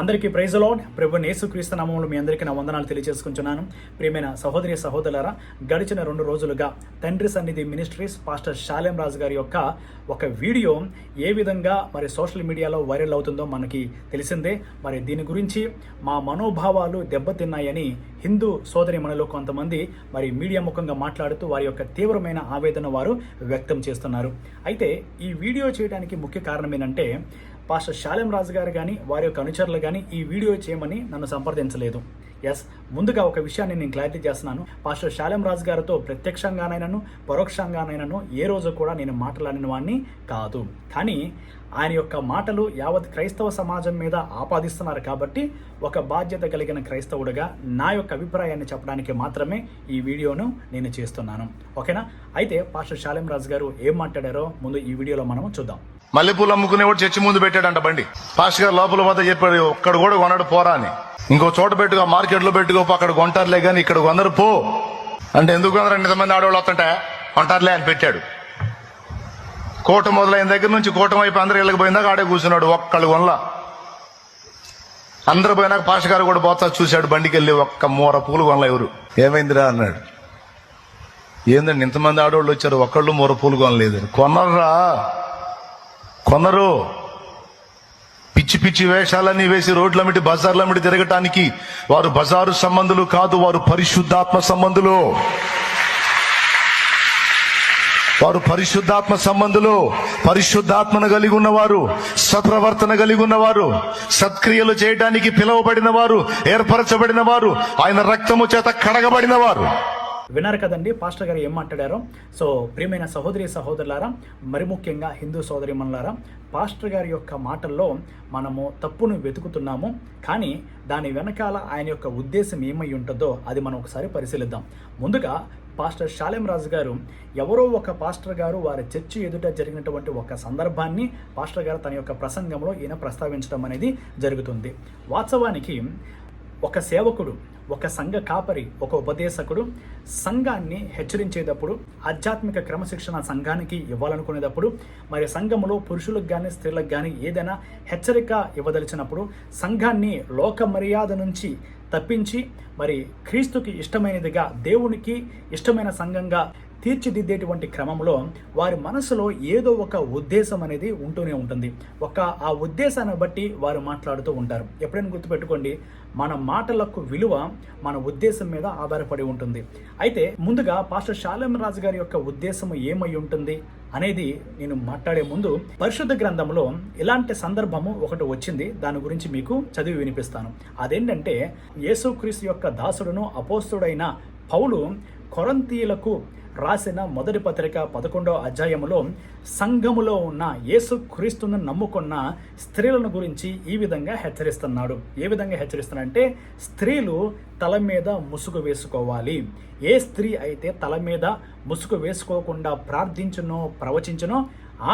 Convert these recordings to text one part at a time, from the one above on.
అందరికీ praise lord ప్రభు యేసుక్రీస్తు నామంలో మీ అందరికీ నా వందనాలు తెలియజేసుకుంటున్నాను. ప్రియమైన సహోదరి సహోదరులరా గడిచిన రెండు రోజులుగా తండ్రి సన్నిధి మినిస్ట్రీస్ పాస్టర్ శాలెం రాజు గారి యొక్క ఒక వీడియో ఏ విధంగా మరి సోషల్ మీడియాలో వైరల్ అవుతుందో మనకి తెలిసిందే. మరి దీని గురించి మా మనోభావాలు దెబ్బతిన్నాయని హిందూ సోదరి మనలో కొంతమంది మరి మీడియా ముఖంగా మాట్లాడుతూ వారి యొక్క తీవ్రమైన ఆవేదన వారు వ్యక్తం చేస్తున్నారు. అయితే ఈ వీడియో చేయడానికి ముఖ్య కారణం ఏంటంటే పాస్టర్ శాలెం రాజు గారు కానీ వారి యొక్క అనుచరులు కానీ ఈ వీడియో చేయమని నన్ను సంప్రదించలేదు. ఎస్ ముందుగా ఒక విషయాన్ని నేను క్లారిటీ చేస్తున్నాను. పాస్టర్ శాలెం రాజు గారితో ప్రత్యక్షంగానైనాను పరోక్షంగానైనాను ఏ రోజు కూడా నేను మాట్లాడిన వాడిని కాదు. కానీ ఆయన యొక్క మాటలు యావత్ క్రైస్తవ సమాజం మీద ఆపాదిస్తున్నారు కాబట్టి ఒక బాధ్యత కలిగిన క్రైస్తవుడిగా నా యొక్క అభిప్రాయాన్ని చెప్పడానికి మాత్రమే ఈ వీడియోను నేను చేస్తున్నాను. ఓకేనా అయితే పాస్టర్ శాలెం రాజు గారు ఏం మాట్లాడారో ముందు ఈ వీడియోలో మనం చూద్దాం. మల్లెపూలు అమ్ముకునేవాడు చర్చి ముందు పెట్టాడంట బండి. పాస్టర్ గారు లోపల పోతే చెప్పాడు ఒక్కడ కూడా కొనడు పోరా అని. ఇంకో చోట పెట్టుకో మార్కెట్లో పెట్టుకో అక్కడ కొంటారులే కానీ ఇక్కడ కొందరు పో. అంటే ఎందుకు కొందరు? ఇంతమంది ఆడవాళ్ళు వస్తుంటే కొంటారులే అని పెట్టాడు. కోట మొదలైన దగ్గర నుంచి కూటం వైపు అందరు ఇళ్ళకి పోయిందాక ఆడే కూర్చున్నాడు ఒక్కళ్ళు కొనలా. అందరు పోయినాక పాస్టర్ గారు కూడా పోతా చూశాడు బండికి వెళ్ళి ఒక్క మూర పూలు కొనలా ఎవరు. ఏమైందిరా అన్నాడు. ఏందండి ఇంతమంది ఆడవాళ్ళు వచ్చారు ఒక్కళ్ళు మూర పూలు కొనలేదు. కొనరా కొందరు పిచ్చి పిచ్చి వేషాలన్నీ వేసి రోడ్లమిటి బజార్లమిటి తిరగటానికి వారు బజారు సంబంధులు కాదు వారు పరిశుద్ధాత్మ సంబంధులు. వారు పరిశుద్ధాత్మ సంబంధులు పరిశుద్ధాత్మను కలిగి ఉన్నవారు సత్ప్రవర్తన కలిగి ఉన్నవారు సత్క్రియలు చేయడానికి పిలువబడిన వారు ఏర్పరచబడిన వారు ఆయన రక్తము చేత కడగబడిన వారు విన్నారు కదండి పాస్టర్ గారు ఏం మాట్లాడారో. సో ప్రియమైన సహోదరి సహోదరులారా మరి ముఖ్యంగా హిందూ సోదరి మనులారా పాస్టర్ గారి యొక్క మాటల్లో మనము తప్పును వెతుకుతున్నాము కానీ దాని వెనకాల ఆయన యొక్క ఉద్దేశం ఏమై ఉంటుందో అది మనం ఒకసారి పరిశీలిద్దాం. ముందుగా పాస్టర్ షాలెం రాజు గారు ఎవరో ఒక పాస్టర్ గారు వారి చర్చి ఎదుట జరిగినటువంటి ఒక సందర్భాన్ని పాస్టర్ గారు తన యొక్క ప్రసంగంలో ఈయన ప్రస్తావించడం అనేది జరుగుతుంది. వాస్తవానికి ఒక సేవకుడు ఒక సంఘ కాపరి ఒక ఉపదేశకుడు సంఘాన్ని హెచ్చరించేటప్పుడు ఆధ్యాత్మిక క్రమశిక్షణ సంఘానికి ఇవ్వాలనుకునేటప్పుడు మరి సంఘములో పురుషులకు కానీ స్త్రీలకు కానీ ఏదైనా హెచ్చరిక ఇవ్వదలిచినప్పుడు సంఘాన్ని లోక మర్యాద నుంచి తప్పించి మరి క్రీస్తుకి ఇష్టమైనదిగా దేవునికి ఇష్టమైన సంఘంగా తీర్చిదిద్దేటువంటి క్రమంలో వారి మనసులో ఏదో ఒక ఉద్దేశం అనేది ఉంటూనే ఉంటుంది. ఒక ఆ ఉద్దేశాన్ని బట్టి వారు మాట్లాడుతూ ఉంటారు. ఎప్పుడైనా గుర్తుపెట్టుకోండి మన మాటలకు విలువ మన ఉద్దేశం మీద ఆధారపడి ఉంటుంది. అయితే ముందుగా పాస్టర్ శాలెం రాజు గారి యొక్క ఉద్దేశం ఏమై ఉంటుంది అనేది నేను మాట్లాడే ముందు పరిశుద్ధ గ్రంథంలో ఇలాంటి సందర్భము ఒకటి వచ్చింది. దాని గురించి మీకు చదివి వినిపిస్తాను. అదేంటంటే యేసుక్రీస్తు యొక్క దాసుడును అపోస్తుడైన పౌలు కొరంతీయులకు రాసిన మొదటి పత్రిక పదకొండో అధ్యాయములో సంఘములో ఉన్న యేసుక్రీస్తును నమ్ముకున్న స్త్రీలను గురించి ఈ విధంగా హెచ్చరిస్తున్నాడు. ఏ విధంగా హెచ్చరిస్తున్నాడంటే స్త్రీలు తల మీద ముసుగు వేసుకోవాలి. ఏ స్త్రీ అయితే తల మీద ముసుగు వేసుకోకుండా ప్రార్థించునో ప్రవచించునో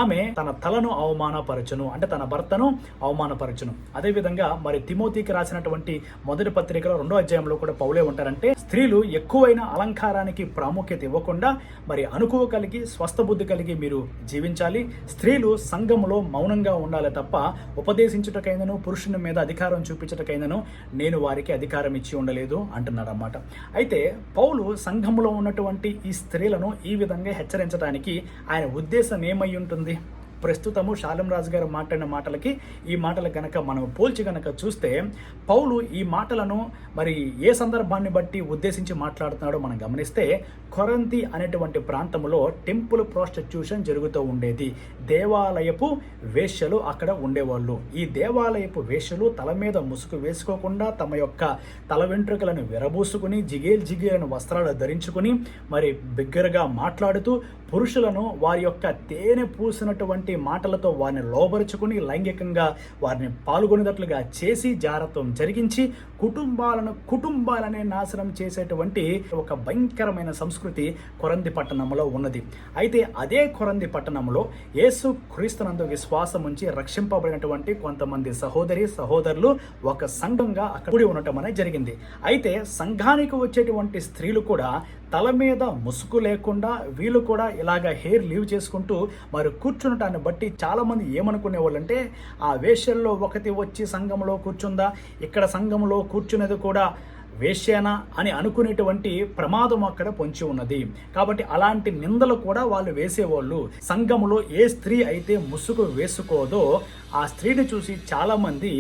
ఆమె తన తలను అవమానపరచును అంటే తన భర్తను అవమానపరచును. అదేవిధంగా మరి తిమోతికి రాసినటువంటి మొదటి పత్రికలో రెండో అధ్యాయంలో కూడా పౌలే ఉంటారంటే స్త్రీలు ఎక్కువైన అలంకారానికి ప్రాముఖ్యత ఇవ్వకుండా మరి అనుకువ కలిగి స్వస్థ బుద్ధి కలిగి మీరు జీవించాలి. స్త్రీలు సంఘములో మౌనంగా ఉండాలి తప్ప ఉపదేశించుటకైనను పురుషుని మీద అధికారం చూపించటకైనను నేను వారికి అధికారం ఇచ్చి ఉండలేదు అంటున్నాడనమాట అయితే పౌలు సంఘములో ఉన్నటువంటి ఈ స్త్రీలను ఈ విధంగా హెచ్చరించడానికి ఆయన ఉద్దేశం ఏమై ఉంటుంది बंदे ప్రస్తుతము షాలం రాజు గారు మాట్లాడిన మాటలకి ఈ మాటలు కనుక మనం పోల్చి కనుక చూస్తే పౌలు ఈ మాటలను మరి ఏ సందర్భాన్ని బట్టి ఉద్దేశించి మాట్లాడుతున్నాడో మనం గమనిస్తే కొరంతి అనేటువంటి ప్రాంతంలో టెంపుల్ ప్రాస్టిట్యూషన్ జరుగుతూ ఉండేది. దేవాలయపు వేశ్యలు అక్కడ ఉండేవాళ్ళు. ఈ దేవాలయపు వేశ్యలు తల మీద ముసుగు వేసుకోకుండా తమ యొక్క తల వెంట్రుకలను విరబూసుకుని జిగేల్ జిగేలను వస్త్రాలు ధరించుకుని మరి బిగ్గరగా మాట్లాడుతూ పురుషులను వారి యొక్క తేనె పూసినటువంటి మాటలతో వారిని లోబరుచుకుని లైంగికంగా వారిని పాల్గొనేటట్లుగా చేసి జారత్వం జరిగించి కుటుంబాలను కుటుంబాలనే నాశనం చేసేటువంటి ఒక భయంకరమైన సంస్కృతి కొరంది పట్టణంలో ఉన్నది. అయితే అదే కొరంది పట్టణంలో యేసు క్రీస్తునందు విశ్వాసం ఉంచి రక్షింపబడినటువంటి కొంతమంది సహోదరి సహోదరులు ఒక సంఘంగా అక్కడ కూడి ఉండటం అనేది జరిగింది. అయితే సంఘానికి వచ్చేటువంటి స్త్రీలు కూడా తల మీద ముసుగు లేకుండా వీళ్ళు కూడా ఇలాగ హెయిర్ లీవ్ చేసుకుంటూ మరి కూర్చునటాన్ని బట్టి చాలామంది ఏమనుకునే వాళ్ళంటే ఆ వేషల్లో ఒకటి వచ్చి సంఘంలో కూర్చుందా? ఇక్కడ సంఘంలో కూర్చునేది కూడా వేశ్యానా అని అనుకునేటువంటి ప్రమాదం అక్కడ పొంచి ఉన్నది. కాబట్టి అలాంటి నిందలు కూడా వాళ్ళు వేసేవాళ్ళు. సంఘములో ఏ స్త్రీ అయితే ముసుగు వేసుకోదో ఆ స్త్రీని చూసి చాలామంది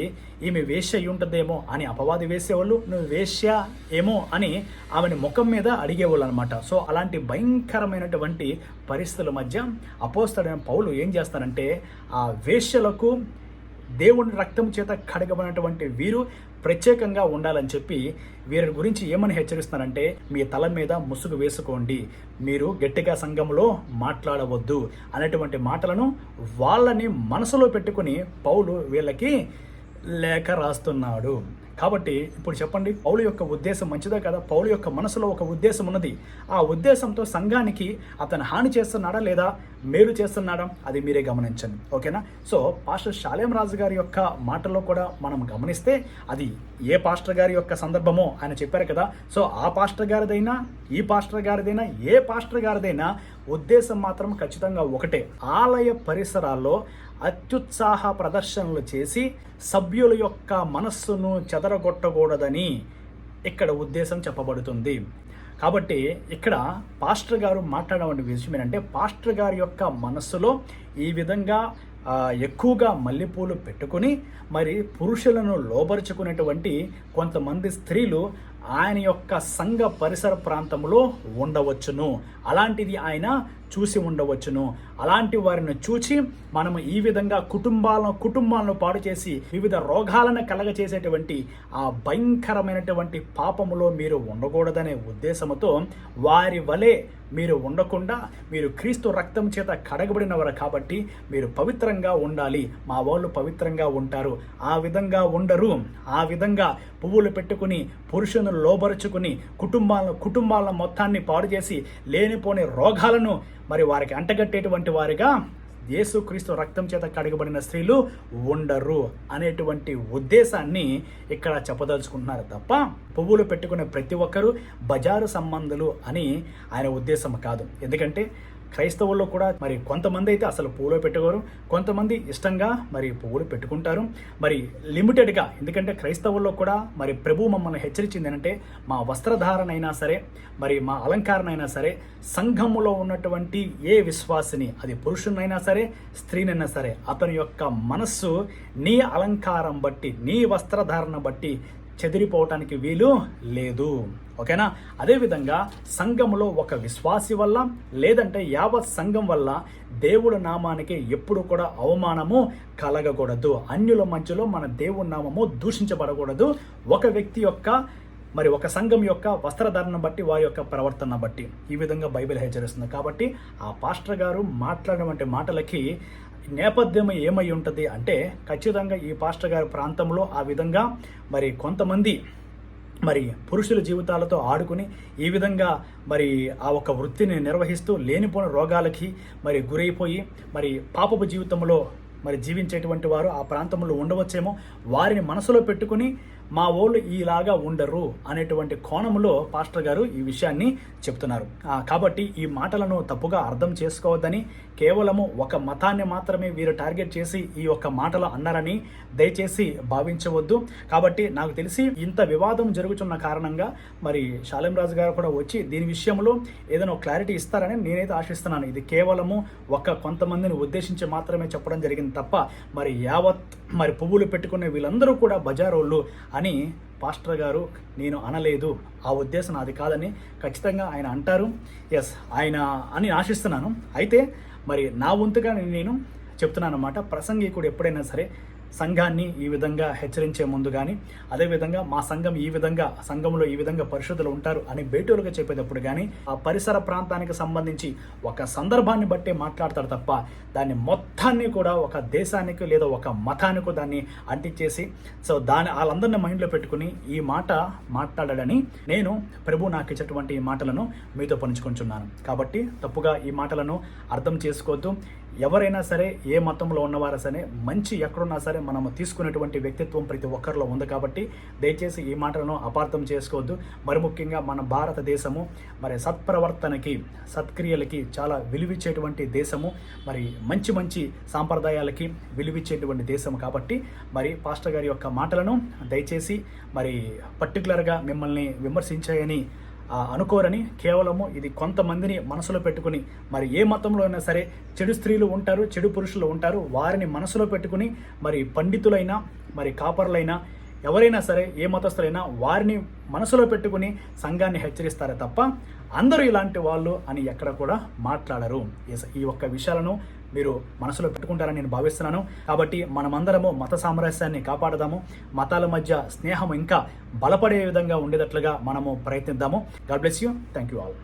ఈమె వేశ్య ఉంటుందేమో అని అపవాది వేసేవాళ్ళు. నువ్వు వేశ్య ఏమో అని ఆమెని ముఖం మీద అడిగేవాళ్ళు అనమాట సో అలాంటి భయంకరమైనటువంటి పరిస్థితుల మధ్య అపోస్తడైన పౌలు ఏం చేస్తారంటే ఆ వేశ్యలకు దేవుని రక్తం చేత కడగబడినటువంటి వీరు ప్రత్యేకంగా ఉండాలని చెప్పి వీరి గురించి ఏమని హెచ్చరిస్తున్నారంటే మీ తల మీద ముసుగు వేసుకోండి. మీరు గట్టిగా సంఘంలో మాట్లాడవద్దు అనేటువంటి మాటలను వాళ్ళని మనసులో పెట్టుకుని పౌలు వీళ్ళకి లేఖ రాస్తున్నాడు. కాబట్టి ఇప్పుడు చెప్పండి పౌలు యొక్క ఉద్దేశం మంచిదే కదా? పౌలు యొక్క మనసులో ఒక ఉద్దేశం ఉన్నది. ఆ ఉద్దేశంతో సంఘానికి అతను హాని చేస్తున్నాడా లేదా? మేలు చేస్తున్నాడా? అది మీరే గమనించండి. ఓకేనా? సో పాస్టర్ శాలేం రాజు గారి యొక్క మాటలో కూడా మనం గమనిస్తే అది ఏ పాస్టర్ గారి యొక్క సందర్భమో ఆయన చెప్పారు కదా. సో ఆ పాస్టర్ గారిదైనా ఈ పాస్టర్ గారిదైనా ఏ పాస్టర్ గారిదైనా ఉద్దేశం మాత్రం ఖచ్చితంగా ఒకటే. ఆలయ పరిసరాల్లో అత్యుత్సాహ ప్రదర్శనలు చేసి సభ్యుల యొక్క మనస్సును చెదరగొట్టకూడదని ఇక్కడ ఉద్దేశం చెప్పబడుతుంది. కాబట్టి ఇక్కడ పాస్టర్ గారు మాట్లాడవంటి విషయం ఏంటంటే పాస్టర్ గారి యొక్క మనస్సులో ఈ విధంగా ఎక్కువగా మల్లెపూలు పెట్టుకుని మరి పురుషులను లోబరుచుకునేటువంటి కొంతమంది స్త్రీలు ఆయన యొక్క సంఘ పరిసర ప్రాంతంలో ఉండవచ్చును. అలాంటిది ఆయన చూసి ఉండవచ్చును. అలాంటి వారిని చూచి మనము ఈ విధంగా కుటుంబాలను కుటుంబాలను పాడు చేసి వివిధ రోగాలను కలగచేసేటువంటి ఆ భయంకరమైనటువంటి పాపములో మీరు ఉండకూడదనే ఉద్దేశముతో వారి వలె మీరు ఉండకుండా మీరు క్రీస్తు రక్తం చేత కడగబడినవారు కాబట్టి మీరు పవిత్రంగా ఉండాలి. మా వాళ్ళు పవిత్రంగా ఉంటారు. ఆ విధంగా ఉండరు. ఆ విధంగా పువ్వులు పెట్టుకుని పురుషులను లోబరుచుకుని కుటుంబాలను కుటుంబాల మొత్తాన్ని పాడు చేసి లేనిపోని రోగాలను మరి వారికి అంటగట్టేటువంటి వారిగా యేసుక్రీస్తు రక్తం చేత కడగబడిన స్త్రీలు ఉండరు అనేటువంటి ఉద్దేశాన్ని ఇక్కడ చెప్పదలుచుకుంటున్నారు తప్ప పువ్వులు పెట్టుకునే ప్రతి ఒక్కరూ బజారు సంబంధులు అని ఆయన ఉద్దేశం కాదు. ఎందుకంటే క్రైస్తవుల్లో కూడా మరి కొంతమంది అయితే అసలు పూలు పెట్టుకోరు కొంతమంది ఇష్టంగా మరి పువ్వులు పెట్టుకుంటారు. మరి లిమిటెడ్గా ఎందుకంటే క్రైస్తవుల్లో కూడా మరి ప్రభు మమ్మల్ని హెచ్చరించింది ఏంటంటే మా వస్త్రధారణ అయినా సరే మరి మా అలంకారణ అయినా సరే సంఘములో ఉన్నటువంటి ఏ విశ్వాసిని అది పురుషునైనా సరే స్త్రీనైనా సరే అతని యొక్క మనస్సు నీ అలంకారం బట్టి నీ వస్త్రధారణ బట్టి చెదిరిపోవటానికి వీలు లేదు. ఓకేనా? అదేవిధంగా సంఘములో ఒక విశ్వాసి వల్ల లేదంటే యావత్ సంఘం వల్ల దేవుడి నామానికి ఎప్పుడు కూడా అవమానము కలగకూడదు. అన్యుల మధ్యలో మన దేవుడి నామము దూషించబడకూడదు. ఒక వ్యక్తి యొక్క మరి ఒక సంఘం యొక్క వస్త్రధారణ బట్టి వారి యొక్క ప్రవర్తన బట్టి ఈ విధంగా బైబిల్ హెచ్చరిస్తుంది. కాబట్టి ఆ పాస్టర్ గారు మాట్లాడినటువంటి మాటలకి నేపథ్యం ఏమై ఉంటుంది అంటే ఖచ్చితంగా ఈ పాస్టర్ గారి ప్రాంతంలో ఆ విధంగా మరి కొంతమంది మరి పురుషుల జీవితాలతో ఆడుకుని ఈ విధంగా మరి ఆ ఒక వృత్తిని నిర్వహిస్తూ లేనిపోయిన రోగాలకి మరి గురైపోయి మరి పాపపు జీవితంలో మరి జీవించేటువంటి వారు ఆ ప్రాంతంలో ఉండవచ్చేమో వారిని మనసులో పెట్టుకుని మా వాళ్ళు ఈలాగా ఉండరు అనేటువంటి కోణంలో పాస్టర్ గారు ఈ విషయాన్ని చెప్తున్నారు. కాబట్టి ఈ మాటలను తప్పుగా అర్థం చేసుకోవద్దని కేవలము ఒక మతాన్ని మాత్రమే వీరు టార్గెట్ చేసి ఈ యొక్క మాటలు అన్నారని దయచేసి భావించవద్దు. కాబట్టి నాకు తెలిసి ఇంత వివాదం జరుగుతున్న కారణంగా మరి శాలేం రాజు గారు కూడా వచ్చి దీని విషయంలో ఏదైనా క్లారిటీ ఇస్తారని నేనైతే ఆశిస్తున్నాను. ఇది కేవలము ఒక కొంతమందిని ఉద్దేశించి మాత్రమే చెప్పడం జరిగింది తప్ప మరి యావత్ మరి పువ్వులు పెట్టుకునే వీళ్ళందరూ కూడా బజారోళ్ళు అని పాస్టర్ గారు నేను అనలేదు. ఆ ఉద్దేశం నాది కాదని ఖచ్చితంగా ఆయన అంటారు. ఎస్ ఆయన అని ఆశిస్తున్నాను. అయితే మరి నా వంతుగా నేను చెప్తున్నాను అనమాట ప్రసంగికుడు ఎప్పుడైనా సరే సంఘాన్ని ఈ విధంగా హెచ్చరించే ముందు కానీ అదేవిధంగా మా సంఘం ఈ విధంగా సంఘంలో ఈ విధంగా పరిశుద్ధులు ఉంటారు అని బయటోలుగా చెప్పేటప్పుడు కానీ ఆ పరిసర ప్రాంతానికి సంబంధించి ఒక సందర్భాన్ని బట్టే మాట్లాడతారు తప్ప దాన్ని మొత్తాన్ని కూడా ఒక దేశానికి లేదా ఒక మతానికి దాన్ని అంటించేసి సో దాని వాళ్ళందరిని మైండ్లో పెట్టుకుని ఈ మాట మాట్లాడాడని నేను ప్రభు నాకు ఇచ్చేటువంటి ఈ మాటలను మీతో పంచుకుంటున్నాను. కాబట్టి తప్పుగా ఈ మాటలను అర్థం చేసుకోవద్దు. ఎవరైనా సరే ఏ మతంలో ఉన్నవారా సరే మంచి ఎక్కడున్నా సరే మనము తీసుకునేటువంటి వ్యక్తిత్వం ప్రతి ఒక్కరిలో ఉంది కాబట్టి దయచేసి ఈ మాటలను అపార్థం చేసుకోవద్దు. మరి ముఖ్యంగా మన భారతదేశము మరి సత్ప్రవర్తనకి సత్క్రియలకి చాలా విలువిచ్చేటువంటి దేశము మరి మంచి మంచి సాంప్రదాయాలకి విలువిచ్చేటువంటి దేశం కాబట్టి మరి పాస్టర్ గారి యొక్క మాటలను దయచేసి మరి పర్టికులర్గా మిమ్మల్ని విమర్శించాయని అనుకోరని కేవలము ఇది కొంతమందిని మనసులో పెట్టుకుని మరి ఏ మతంలో అయినా సరే చెడు స్త్రీలు ఉంటారు చెడు పురుషులు ఉంటారు వారిని మనసులో పెట్టుకుని మరి పండితులైనా మరి కాపర్లైనా ఎవరైనా సరే ఏ మతస్థులైనా వారిని మనసులో పెట్టుకుని సంఘాన్ని హెచ్చరిస్తారే తప్ప అందరూ ఇలాంటి వాళ్ళు అని ఎక్కడ కూడా మాట్లాడరు. ఈ- ఈ ఒక్క విషయాలను మీరు మనసులో పెట్టుకుంటారని నేను భావిస్తున్నాను. కాబట్టి మనమందరము మత సామరస్యాన్ని కాపాడదాము. మతాల మధ్య స్నేహం ఇంకా బలపడే విధంగా ఉండేటట్లుగా మనము ప్రయత్నిద్దాము. God bless you thank you all